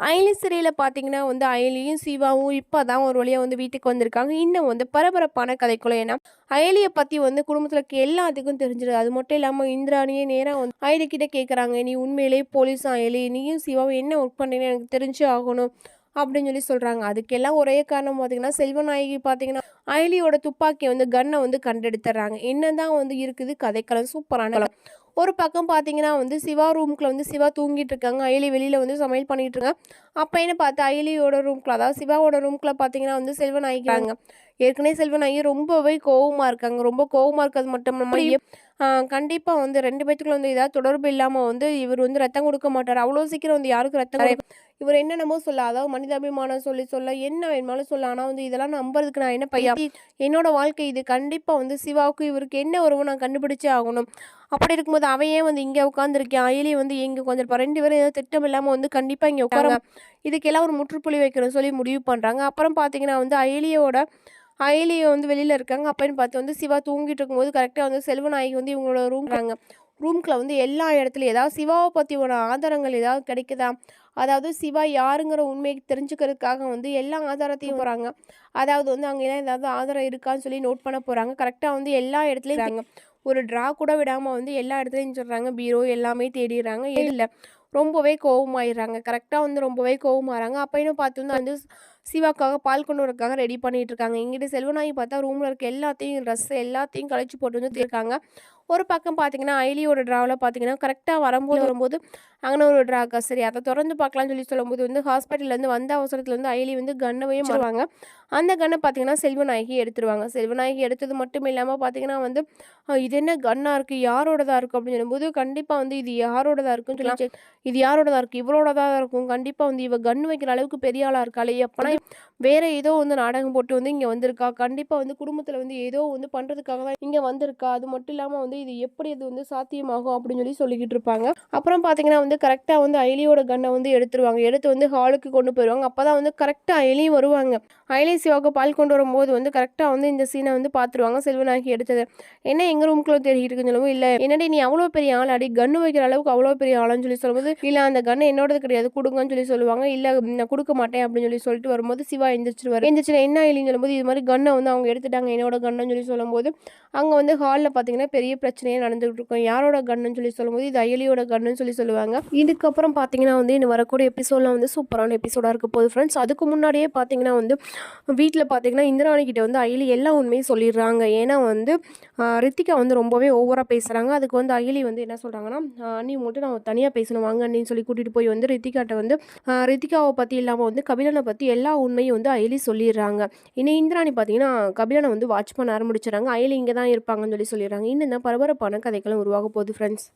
அயலி சிறையில் பார்த்தீங்கன்னா வந்து அயலியும் சிவாவும் இப்போ தான் ஒரு வழியாக வந்து வீட்டுக்கு வந்திருக்காங்க. இன்னும் வந்து பரபரப்பான கதைக்குள்ள ஏன்னா அயலியை பற்றி வந்து குடும்பத்தில் இருக்க எல்லாத்துக்கும் தெரிஞ்சிருது. அது மட்டும் இல்லாமல் இந்திராணியே நேராக வந்து அயலி கிட்ட கேட்குறாங்க நீ உண்மையிலேயே போலீஸ் அயலி நீயும் சிவாவும் என்ன ஒர்க் பண்ணுறீங்கன்னு எனக்கு தெரிஞ்சு ஆகணும் அப்படின்னு சொல்லி சொல்கிறாங்க அதுக்கெல்லாம் ஒரே காரணம் பார்த்தீங்கன்னா செல்வநாயகி பார்த்தீங்கன்னா அயலியோட துப்பாக்கியை வந்து கன்னை வந்து கண்டெடுத்துறாங்க. என்னதான் வந்து இருக்குது கதைக்களம் சூப்பரான ஒரு பக்கம் பார்த்தீங்கன்னா வந்து சிவா ரூம்குள்ள வந்து சிவா தூங்கிட்டு இருக்காங்க அயலி வெளியில் வந்து சமையல் பண்ணிட்டு இருக்காங்க அப்போ என்ன பார்த்து அயலியோட ரூம்குள்ள அதாவது சிவாவோட ரூம்குள்ள பார்த்தீங்கன்னா வந்து செல்வன் ஆகிக்கிறாங்க ஏற்கனவே செல்வன் ஐயா ரொம்பவே கோவமாக இருக்காங்க. ரொம்ப கோவமாக இருக்கிறது மட்டும் இல்லாமல் கண்டிப்பாக வந்து ரெண்டு பேத்துக்குள்ள வந்து ஏதாவது தொடர்பு இல்லாமல் வந்து இவர் வந்து ரத்தம் கொடுக்க மாட்டார். அவ்வளோ சீக்கிரம் வந்து யாருக்கும் ரத்தம் இவர் என்னென்னமோ சொல்ல அதாவது மனிதாபிமானம் சொல்லி சொல்ல என்ன வேணுமாலும் சொல்ல. ஆனால் வந்து இதெல்லாம் நம்புறதுக்கு நான் என்ன பையா என்னோட வாழ்க்கை இது. கண்டிப்பாக வந்து சிவாவுக்கு இவருக்கு என்ன உறவு நான் கண்டுபிடிச்சே ஆகணும். அப்படி இருக்கும்போது அவன் ஏன் வந்து இங்கே உட்காந்துருக்கேன் அயலி வந்து இங்கே கொஞ்சம் ரெண்டு பேரும் ஏதோ திட்டம் இல்லாமல் வந்து கண்டிப்பாக இங்கே உட்கார இதுக்கெல்லாம் ஒரு முற்றுப்புள்ளி வைக்கணும்னு சொல்லி முடிவு பண்ணுறாங்க அப்புறம் பார்த்தீங்கன்னா வந்து அயலியோட அயலியை வந்து வெளியில் இருக்காங்க. அப்பன்னு பார்த்து வந்து சிவா தூங்கிட்டு இருக்கும்போது கரெக்டாக வந்து செல்வநாயகி வந்து இவங்களோட ரூம் ரூம்குள்ள வந்து எல்லா இடத்துலையும் ஏதாவது சிவாவை பற்றி ஒரு ஆதாரங்கள் ஏதாவது கிடைக்குதா? அதாவது சிவா யாருங்கிற உண்மையை தெரிஞ்சுக்கிறதுக்காக வந்து எல்லா ஆதாரத்தையும் போகிறாங்க அதாவது வந்து அங்கே எல்லாம் ஏதாவது ஆதாரம் இருக்கான்னு சொல்லி நோட் பண்ண போகிறாங்க கரெக்டாக வந்து எல்லா இடத்துலையும் ஒரு ட்ரா கூட விடாமல் வந்து எல்லா இடத்துலையும் சொல்கிறாங்க பீரோ எல்லாமே தேடிடுறாங்க. இல்லை? ரொம்பவே கோவமாயிடுறாங்க. கரெக்டாக வந்து ரொம்பவே கோவமாகறாங்க அப்போ என்ன பார்த்து வந்து வந்து சிவாக்காக பால் கொண்டு வரக்காக ரெடி பண்ணிகிட்டு இருக்காங்க. இங்கிட்டு செல்வனாகி பார்த்தா ரூமில் இருக்க எல்லாத்தையும் ட்ரெஸ் எல்லாத்தையும் கழிச்சு போட்டு வந்து இருக்காங்க ஒரு பக்கம் பார்த்தீங்கன்னா ஐலியோட ட்ராவில் பார்த்தீங்கன்னா கரெக்டாக வரும்போது வரும்போது அங்கே ஒரு ட்ராக்கா சரி அதை திறந்து பார்க்கலாம்னு சொல்லி சொல்லும்போது வந்து ஹாஸ்பிட்டல்லேருந்து வந்த அவசரத்தில் வந்து ஐலி வந்து கன்னவையும் வருவாங்க அந்த கன்னை பார்த்தீங்கன்னா செல்வநாயகி எடுத்துருவாங்க. செல்வநாயகி எடுத்தது மட்டும் இல்லாமல் பார்த்தீங்கன்னா வந்து "அஹ், இது என்ன கன்னாக இருக்குது யாரோடதா இருக்குது அப்படின்னு சொல்லும்போது கண்டிப்பாக வந்து இது யாரோடதா இருக்குன்னு சொல்லி இது யாரோடதா இருக்குது இவரோடதா இருக்கும். கண்டிப்பாக வந்து இவ கன் வைக்கிற அளவுக்கு பெரிய ஆளாக இருக்காளே அப்போனா வேற ஏதோ வந்து நாடகம் போட்டு வந்து இங்கே வந்திருக்கா? கண்டிப்பாக வந்து குடும்பத்தில் வந்து ஏதோ வந்து பண்ணுறதுக்காக தான் இங்கே வந்திருக்கா? அது மட்டும் இல்லாமல் வந்து இது எப்படி இது வந்து சாத்தியமாகும் அப்படின்னு சொல்லி சொல்லிக்கிட்டு இருப்பாங்க. அப்புறம் பார்த்தீங்கன்னா வந்து கரெக்டாக வந்து அயலியோட கன்னை வந்து எடுத்துருவாங்க. எடுத்து வந்து ஹாலுக்கு கொண்டு போயிடுவாங்க அப்போ தான் வந்து கரெக்டாக அயலியும் வருவாங்க. அயலி சிவாவுக்கு பால் கொண்டு வரும்போது வந்து கரெக்டாக வந்து இந்த சீனை வந்து பார்த்துருவாங்க செல்வநாயகி எடுத்தது. என்ன எங்கள் ரூம்குள்ளே தேடிட்டு இருக்குன்னு இல்லை என்னடி நீ அவ்வளோ பெரிய ஆள்? அடி கன்று வைக்கிற அளவுக்கு அவ்வளோ பெரிய ஆளுன்னு சொல்லி சொல்லும்போது இல்லை அந்த கன்று என்னோடது கிடையாது. கொடுங்கன்னு சொல்லி சொல்லுவாங்க. இல்லை நான் கொடுக்க மாட்டேன். அப்படின்னு சொல்லி சொல்லிட்டு வரும்போது சிவா எந்திரிச்சிருவார். எந்திரிச்சு என்ன இல்லைன்னு சொல்லும்போது இது மாதிரி கன்னை வந்து அவங்க எடுத்துட்டாங்க. என்னோட கன்னுன்னு சொல்லி சொல்லும்போது அங்கே வந்து ஹாலில் பார்த்தீங்கன்னா பெரிய பிரச்சனையே நடந்துகிட்டு இருக்கும் யாரோட கன்னுன்னு சொல்லி சொல்லும்போது இது அயலியோட கன்னுன்னு சொல்லி சொல்லுவாங்க. இதுக்கப்புறம் பார்த்தீங்கன்னா வந்து இன்னும் வரக்கூடிய எபிசோட்லாம் வந்து சூப்பரான எபிசோடாக இருக்க போகுது ஃப்ரெண்ட்ஸ் அதுக்கு முன்னாடியே பார்த்தீங்கன்னா வந்து வீட்டில் பார்த்தீங்கன்னா இந்திராணி வந்து அயலி எல்லா உண்மையும் சொல்லிடுறாங்க. ஏன்னா வந்து ரித்திகா வந்து ரொம்பவே ஓவராக பேசுகிறாங்க அதுக்கு வந்து அயலி வந்து என்ன சொல்கிறாங்கன்னா அண்ணி மட்டும் நான் தனியாக பேசணும் வாங்க அண்ணின்னு சொல்லி கூட்டிகிட்டு போய் வந்து ரித்திகாட்ட வந்து ரித்திகாவை பற்றி இல்லாமல் வந்து கபிலனை பற்றி எல்லா உண்மையும் வந்து அயலி சொல்லிடுறாங்க. இன்னும் இந்திராணி பார்த்தீங்கன்னா கபிலனை வந்து வாட்ச் பண்ண ஆரம்பிச்சிடுறாங்க. அயலி இங்கே தான் இருப்பாங்கன்னு சொல்லி சொல்லிடுறாங்க. இன்னும் தான் பரபரப்பான கதைகளும் உருவாக போகுது ஃப்ரெண்ட்ஸ்